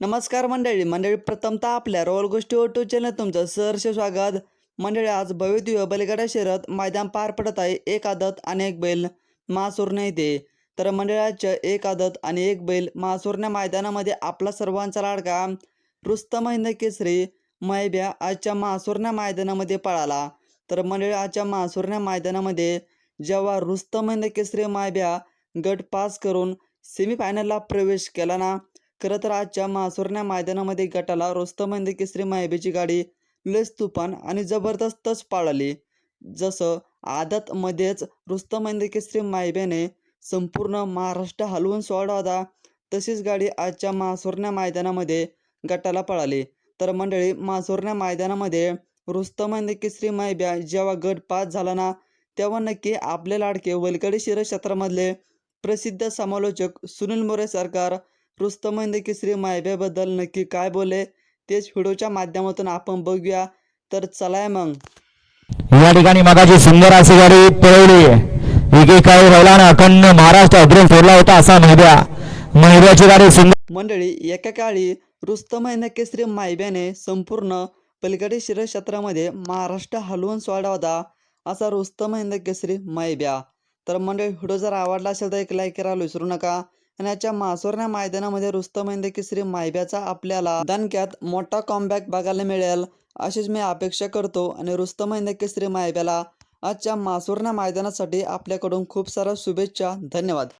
नमस्कार मंडळी. मंडळी प्रथमतः आपल्या रोल गोष्टी ओटू चॅनल तुमचं सहर्ष स्वागत. मंडळी आज भव्यदिव्य बलिगडा शहरात मैदान पार पडत आहे. एक आदत आणि एक बैल महासुरने येते तर मंडळाच्या एक आदत आणि एक बैल महासुरण्या मैदानामध्ये आपला सर्वांचा लाडका रुस्तम हिंद केसरी मैब्या आजच्या महासुरण्या मैदानामध्ये पळाला. तर मंडळी आजच्या महासुरण्या मैदानामध्ये जेव्हा रुस्तम हिंद केसरी मायब्या गट पास करून सेमीफायनलला प्रवेश केला ना खरं तर आजच्या मासुरण्या मैदानामध्ये गटाला रुस्तम केसरी मायबीची गाडी लस तुफान आणि जबरदस्तच पाळली. जसं आदतमध्येच रुस्तम केसरी मायबेने संपूर्ण महाराष्ट्र हलवून सोडला होता तशीच गाडी आजच्या मासुरण्या मैदानामध्ये गटाला पळाली. तर मंडळी मासुरण्या मैदानामध्ये रुस्तम केसरी मायब्या जेव्हा गट पास झाला ना तेव्हा नक्की आपले लाडके वलकडी शिरक्षेत्रामधले प्रसिद्ध समालोचक सुनील मोरे सरकार रुस्तम हिंद केसरी मायब्याबद्दल नक्की काय बोलले? तेच व्हिडिओच्या माध्यमातून आपण बघूया. तर चलाय मग. या ठिकाणी मगाची सुंदर अशी गाडी पळवली. एकेकाळी रवलानं अखंड महाराष्ट्र अग्रेस सोडला होता असा महिब्या महिब्याची गाडी सुंदर मंडळी एका काळी रुस्तम हिंद केसरी मायब्याने संपूर्ण पलीकडे शिरक्षेत्रामध्ये महाराष्ट्र हलवून सोडला होता असा रुस्तम हिंद केसरी मायब्या. तर मंडळी व्हिडिओ जर आवडला असेल तर एक लाईक करायला विसरू नका. आणि याच्या मासोरण्या मैदानामध्ये रुस्तम हिंद केसरी मायब्याचा आपल्याला दणक्यात मोठा कॉमबॅक बघायला मिळेल अशीच मी अपेक्षा करतो. आणि रुस्तम हिंद केसरी मायब्याला आजच्या मासोरण्या मैदानासाठी आपल्याकडून खूप साऱ्या शुभेच्छा. धन्यवाद.